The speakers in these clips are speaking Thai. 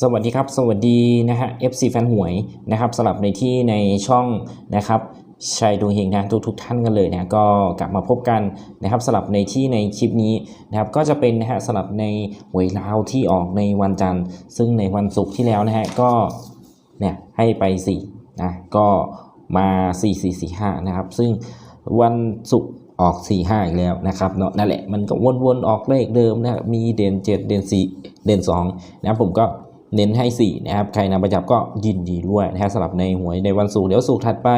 สวัสดีครับ สวัสดีนะฮะ FC แฟนหวยนะครับสำหรับในที่ในช่องนะครับชัยดวงเฮงนะทุกทุกท่านกันเลยนะก็กลับมาพบกันนะครับสำหรับในที่ในคลิปนี้นะครับก็จะเป็นนะฮะสำหรับในหวยลาวที่ออกในวันจันทร์ ซึ่งในวันศุกร์ที่แล้วนะฮะก็เนี่ยให้ไป4นะก็มา 4 4 4 5นะครับซึ่งวันศุกร์ ออก4 5อีกแล้วนะครับเนาะนั่นแหละมันก็วนๆออกเลขเดิมนะครับมีเด่น 7 เด่น 4 เด่น2นะครับผมก็เน้นให้ 4 นะครับ ใครนำไปจับก็ยินดีด้วยนะฮะสำหรับในหวยในวันศุกร์เดี๋ยวศุกร์ถัดไป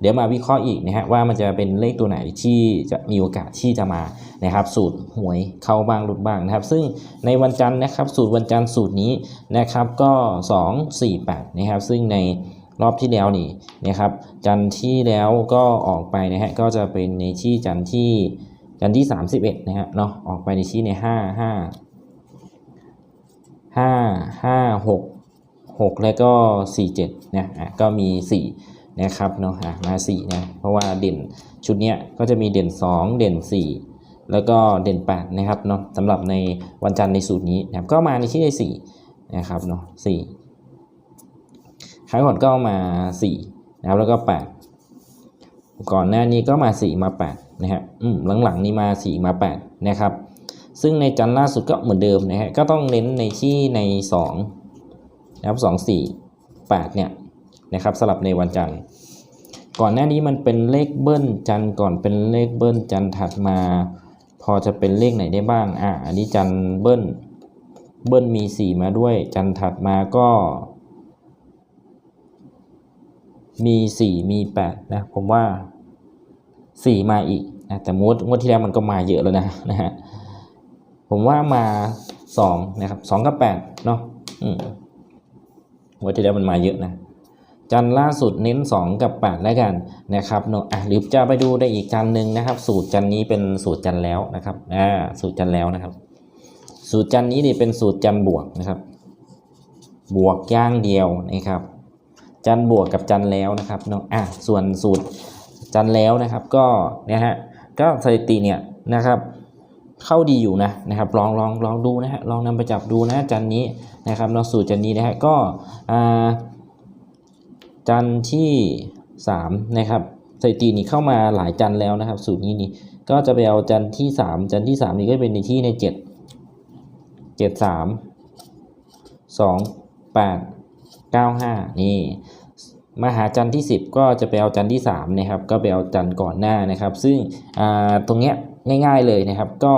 เดี๋ยวมาวิเคราะห์อีกนะฮะว่ามันจะเป็นเลขตัวไหนที่จะมีโอกาสที่จะมานะครับ สูตรหวยเข้าบ้างหลุดบ้างนะครับ ซึ่งในวันจันทร์นะครับ สูตรวันจันทร์สูตรนี้นะครับก็ 2 4 8 นะครับ ซึ่งใน รอบที่แล้วนี่นะครับจันที่แล้วก็ออกไปนะฮะก็จะเป็นในที่จันที่จันที่ 31นะฮะเนาะออกไปในที่ใน 5 5ห้าห้าหกหกแล้วก็สี่เจ็ดนะอะก็มีสี่นะครับเนาะอะมาสี่นะเพราะว่าเด่นชุดเนี้ยก็จะมีเด่นสองเด่นสี่แล้วก็เด่นแปดนะครับเนาะสำหรับในวันจันทร์ในสูตรนี้นะครับก็มาในที่ในสี่นะครับเนาะสี่ ครั้งก่อนก็มาสี่นะครับแล้วก็แปดก่อนหน้านี้ก็มาสี่มาแปดนะฮะอืมหลังๆนี้มาสี่มาแปดนะครับ ซึ่งในจันทร์ล่าสุดก็เหมือนเดิมนะฮะก็ต้องเน้นในที่ใน2นะครับ 2 4 8 เนี่ยนะครับสลับในวันจันทร์ก่อนหน้านี้มันเป็นเลขเบิ้ลจันทร์ก่อนเป็นเลขเบิ้ลจันทร์ถัดมา พอจะเป็นเลขไหนได้บ้างอะอันนี้จันทร์เบิ้ลเบิ้ลมี 4 มาด้วย จันทร์ถัดมาก็ มี4มี8นะผมว่า4มาอีกนะแต่งวดงวดที่แล้วมันก็มาเยอะแล้วนะนะฮะผมว่ามาสองนะครับสองกับแปดเนาะอืมวันที่แล้วมันมาเยอะนะจันล่าสุดเน้นสองกับแปดแล้วกันนะครับเนาะอะหรือจะไปดูได้อีกจันหนึ่งนะครับ สูตรจันนี้เป็นสูตรจันแล้วนะครับอ่าสูตรจันแล้วนะครับ สูตรจันนี้นี่เป็นสูตรจันบวกนะครับ บวกย่างเดียวนะครับ จันบวกกับจันแล้วนะครับเนาะอะส่วนสูตรจันแล้วนะครับก็เนี่ยฮะก็สถิติเนี่ยนะครับเข้าดีอยู่นะนะครับลองลองลองดูนะฮะลองนำไปจับดูนะจันนี้นะครับเนาะสูตรจันนี้นะฮะก็อ่าจันที่3นะครับสถิตินี้เข้ามาหลายจันแล้วนะครับ สูตรนี้นี่ก็จะไปเอาจันที่ 3 จันที่ 3 นี่ก็เป็นในที่ใน 7 7 3 2 8 9 5 นี่มาหาจันทร์ที่ 10 ก็จะไปเอาจันทร์ที่3นะครับก็ไปเอาจันทร์ก่อนหน้านะครับ ซึ่งตรงเนี้ยง่ายๆเลยนะครับ ก็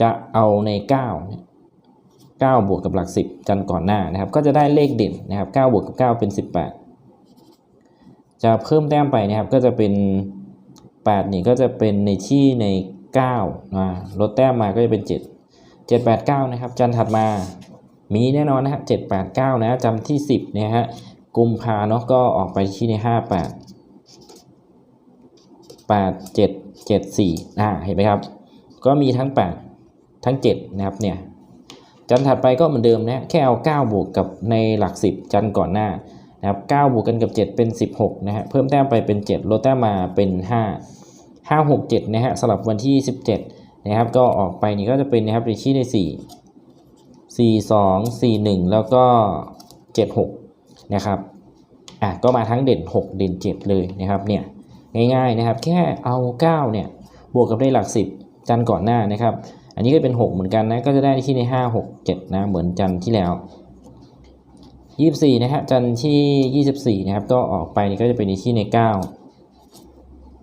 จะเอาใน 9 9 บวกกับหลัก 10 จันทร์ก่อนหน้านะครับ ก็จะได้เลขเด่นนะครับ9บวกกับ 9 เป็น 18 จะเพิ่มแต้มไปนะครับก็จะเป็น 8 นี่ก็จะเป็นในที่ใน9นะลดแต้มมาก็จะเป็น 7 7 8 9 นะครับ จันทร์ถัดมา มีแน่นอนนะครับ7 8 9นะจำที่10เนี่ยฮะกุมภาเนาะก็ออกไปที่ใน58 8 7 7 4อ่าเห็นไหมครับ ก็มีทั้ง8ทั้ง7นะครับเนี่ยจันทร์ถัดไปก็เหมือนเดิมนะแค่เอา9บวกกับในหลัก10จันทร์ก่อนหน้านะครับ9บวกกันกับ7เป็น16นะฮะเพิ่มแต้มไปเป็น7ลดแต้มมาเป็น5 5 6 7นะฮะสำหรับวันที่17นะครับก็ออกไปนี่ก็จะเป็นนะครับในที่ใน4 4 2 4 1 แล้วก็ 7 6 นะครับอะก็มาทั้งเด่น 6 เด่น 7 เลยนะครับเนี่ยง่ายๆนะครับแค่เอา 9 เนี่ยบวกกับได้หลัก 10 จันก่อนหน้านะครับ อันนี้ก็เป็น 6 เหมือนกันนะก็จะได้ที่ใน 5 6 7 นะเหมือนจันที่แล้ว 24 นะฮะจันที่ 24 นะครับก็ออกไปนี่ก็จะเป็นในที่ใน 9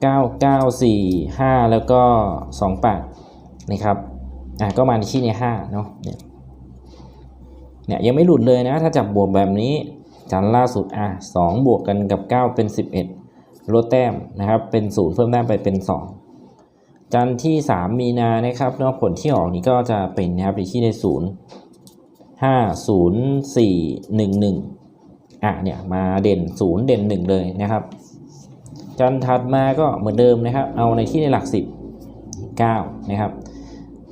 9 9 4 5 แล้วก็28นะครับอะก็มาในที่ใน5เนาะเนี่ย เนี่ยยังไม่หลุดเลยนะ ถ้าจับบวกแบบนี้จันล่าสุดอะสองบวกกันกับ 9 เป็น 11ลดแต้มนะครับ เป็น0เพิ่มแต้มไปเป็น 2 จันที่ 3 มีนานะครับเนาะผลที่ออกนี้ก็จะเป็นนะครับที่ใน 0 5 0 4 1 1อะเนี่ยมาเด่น 0 เด่น 1 เลยนะครับ จันถัดมาก็เหมือนเดิมนะครับ เอาในที่ในหลัก 10 9 นะครับ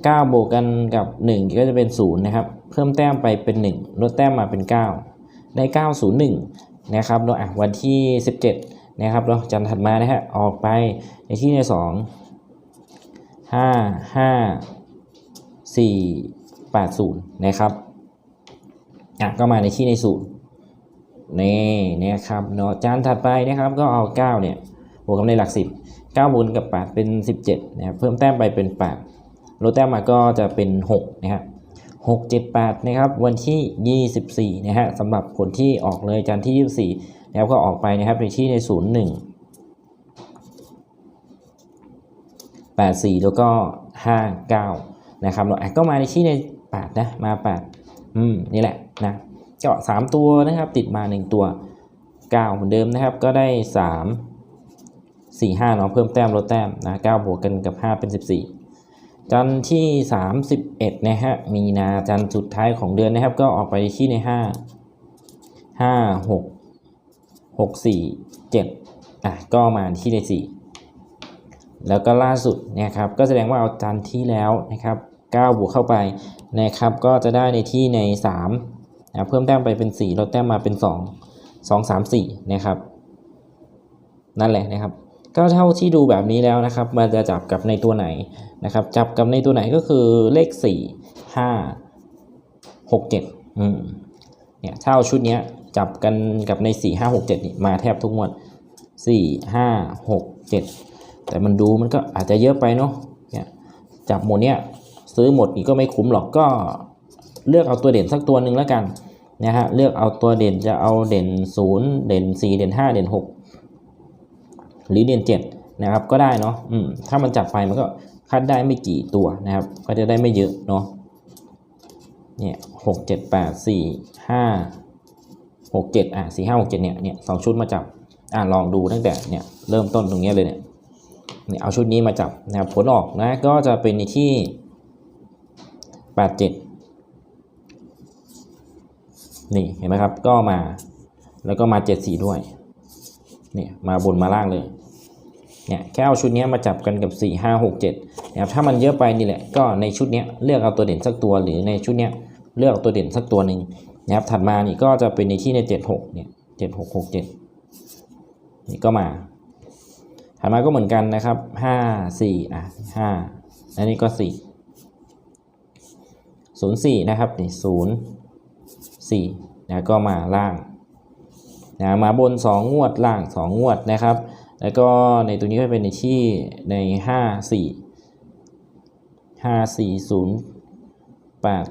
9 บวกกันกับ 1 ก็จะเป็น 0 นะครับ เพิ่มแต้มไปเป็น 1 ลดแต้มมาเป็น 9 ได้ 901 นะครับเราอะวันที่ 17 นะครับเราจันถัดมานะฮะออกไปในที่ใน 2 5 5 4 8 0 นะครับอะก็มาในที่ในสูตรนี่นะครับเนาะจานถัดไปนะครับก็เอา 9 เนี่ยบวกกับในหลัก 10 9บวกกับ 8 เป็น 17นะครับเพิ่มแต้มไปเป็น 8 ลดแต้มมาก็จะเป็น 6 นะครับ6 7 8 นะครับ วันที่ 24 นะฮะสำหรับผลที่ออกเลยจันทร์ที่ 24 แล้วก็ออกไปนะครับในที่ใน 01 84 แล้วก็ 59 นะครับเราก็มาในที่ใน 8 นะ มา 8 อืม นี่แหละนะเจาะ3ตัวนะครับ ติดมา 1 ตัว 9 เหมือนเดิมนะครับ ก็ได้ 3 4 5เนาะเพิ่มแต้มลดแต้มนะ9บวกกันกับ 5 เป็น 14 จันทร์ที่ 31 นะฮะ มีนาจันทร์สุดท้ายของเดือนนะครับ ก็ออกไปที่ใน 5 5 6 6 4 7 อะ ก็มาที่ใน 4 แล้วก็ล่าสุดเนะครับ ก็แสดงว่าเอาจันทร์ที่แล้วนะครับ 9 บวกเข้าไปนะครับ ก็จะได้ในที่ใน 3 นะ เพิ่มแต้มไปเป็น 4 ลดแต้มมาเป็น 2 2 3 4 นะครับ นั่นแหละนะครับ ก็เท่าที่ดูแบบนี้แล้วนะครับ มันจะจับกับในตัวไหนนะครับ จับกับในตัวไหนก็คือเลข 4 5 6 7อืมเนี่ยเท่าชุดเนี้ยจับกันกับใน 4 5 6 7นี่มาแทบทุกงวด4 5 6 7 แต่มันดูมันก็อาจจะเยอะไปเนาะเนี่ยจับหมดเนี่ยซื้อหมดนี่ก็ไม่คุ้มหรอกก็เลือกเอาตัวเด่นสักตัวหนึ่งแล้วกันนะฮะเลือกเอาตัวเด่นจะเอาเด่น 0 เด่น 4 เด่น 5 เด่น 6 หรือเด่น7นะครับก็ได้เนาะถ้ามันจับไปมันก็คัดได้ไม่กี่ตัวนะครับ ก็จะได้ไม่เยอะเนาะเนี่ยหกเจ็ดแปดสี่ห้าหกเจ็ดอะสี่ห้าหกเจ็ดเนี่ยเนี่ยสองชุดมาจับอะลองดูตั้งแต่เนี่ยเริ่มต้นตรงนี้เลยเนี่ยเนี่ยเอาชุดนี้มาจับนะครับผลออกนะก็จะเป็นในที่แปดเจ็ดนี่เห็นไหมครับก็มาแล้วก็มาเจ็ดสี่ด้วยเนี่ยมาบนมาล่างเลย เนี่ยแค่เอาชุดนี้มาจับกันกับสี่ห้าหกเจ็ดนะครับถ้ามันเยอะไปนี่แหละก็ในชุดนี้เลือกเอาตัวเด่นสักตัว หรือในชุดนี้เลือกตัวเด่นสักตัวหนึ่งนะครับถัดมานี่ก็จะเป็นในที่ในเจ็ดหกเนี่ยเจ็ดหกหกเจ็ดนี่ก็มา ถัดมาก็เหมือนกันนะครับห้าสี่อะห้าอันนี้ก็สี่ศูนย์สี่นะครับนี่ศูนย์สี่นะก็มาล่างนะมาบนสองงวดล่างสองงวดนะครับ แล้วก็ในตัวนี้ก็เป็นในที่ในห้าสี่ห้าสี่ศูนย์แปด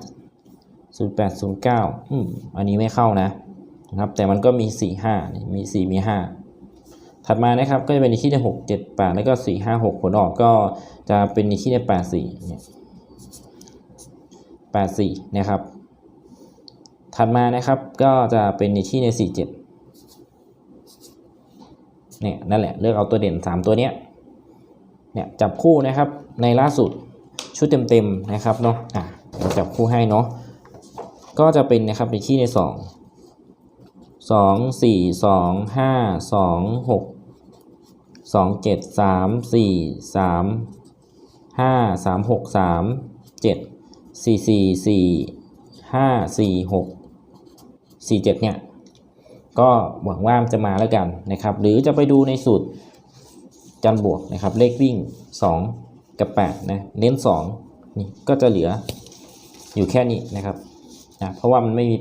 ศูนย์แปดศูนย์เก้าอืมอันนี้ไม่เข้านะนะครับ แต่มันก็มีสี่ห้ามีสี่มีห้าถัดมานะครับก็จะเป็นในที่ได้หกเจ็ดแปดแล้วก็สี่ห้าหกผลออกก็จะเป็นในที่ได้แปดสี่เนี่ยแปดสี่นะครับ ถัดมานะครับก็จะเป็นในที่ในสี่เจ็ด เนี่ยนั่นแหละเลือกเอาตัวเด่นสามตัวเนี้ยเนี่ยจับคู่นะครับในล่าสุดชุดเต็มๆนะครับเนาะอะจับคู่ให้เนาะก็จะเป็นนะครับในที่ในสองสองสี่สองห้าสองหกสองเจ็ดสามสี่สามห้าสามหกสามเจ็ดสี่สี่สี่ห้าสี่หกสี่เจ็ดเนี่ย ก็หวังว่ามันจะมาแล้วกันนะครับ หรือจะไปดูในสูตรจันบวกนะครับ เลขวิ่ง 2 กับ 8 นะ เน้น 2 นี่ก็จะเหลืออยู่แค่นี้นะครับนะเพราะว่ามันไม่มี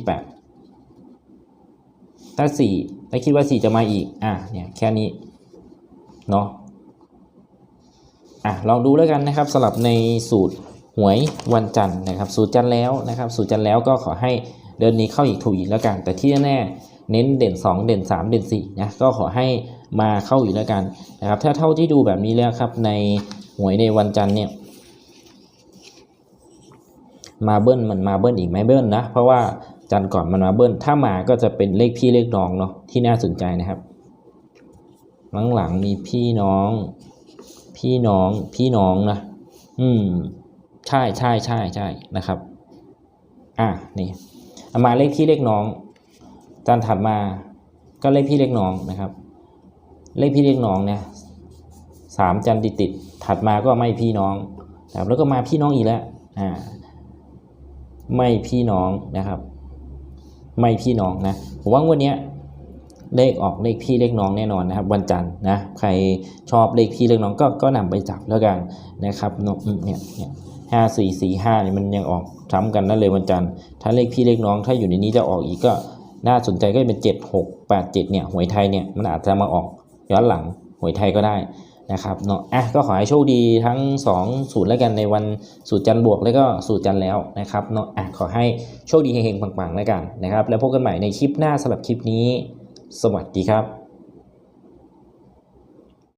8 ถ้าสี่ถ้าคิดว่าสี่จะมาอีก อะเนี่ยแค่นี้ เนาะอะลองดูแล้วกันนะครับสำหรับในสูตรหวยวันจันทร์นะครับ สูตรจันทร์แล้วนะครับ สูตรจันทร์แล้วก็ขอให้เดือนนี้เข้าอีกถูกอีกแล้วกัน แต่ที่แน่ เน้นเด่น 2 เด่น 3 เด่น4นะก็ขอให้มาเข้าอีกแล้วกันนะครับถ้าเท่าที่ดูแบบนี้แล้วครับในหวยในวันจันทร์เนี่ยมาเบิ้ลมันมาเบิ้ลอีกไหมเบิ้ลนะเพราะว่าจันทร์ก่อนมันมาเบิ้ลถ้ามาก็จะเป็นเลขพี่เลขน้องเนาะที่น่าสนใจนะครับ หลังๆมีพี่น้อง พี่น้องพี่น้องนะอืมใช่ใช่ใช่ใช่นะครับ อะนี่มาเลขพี่เลขน้อง จันทร์ถัดมาก็เลขพี่เลขน้องนะครับ เลขพี่เลขน้องเนี่ยสามจันติดติดถัดมาก็ไม่พี่น้องนะครับแล้วก็มาพี่น้องอีกแล้วอ่าไม่พี่น้องนะครับ ไม่พี่น้องนะผมว่างวันเนี้ยเลขออกเลขพี่เลขน้องแน่นอนนะครับ วันจันทร์นะใครชอบเลขพี่เลขน้องก็ก็นำไปจับแล้วกันนะครับเนอะอืมเนี่ยเนี่ยห้าสี่สี่ห้าเนี่ยมันยังออกซ้ำกันนั่นเลยวันจันทร์ถ้าเลขพี่เลขน้องถ้าอยู่ในนี้จะออกอีกก็ น่าสนใจก็จะเป็นเจ็ดหกแปดเจ็ดเนี่ยหวยไทยเนี่ยมันอาจจะมาออกย้อนหลังหวยไทยก็ได้นะครับเนาะอะก็ขอให้โชคดีทั้ง2องสูตรแล้วกันในวันสูตรจันบวกแล้วก็สูตรจันแล้วนะครับเนาะอะขอให้โชคดีเฮงๆปังๆแล้วกันนะครับ แล้วพบกันใหม่ในคลิปหน้าสำหรับคลิปนี้ สวัสดีครับ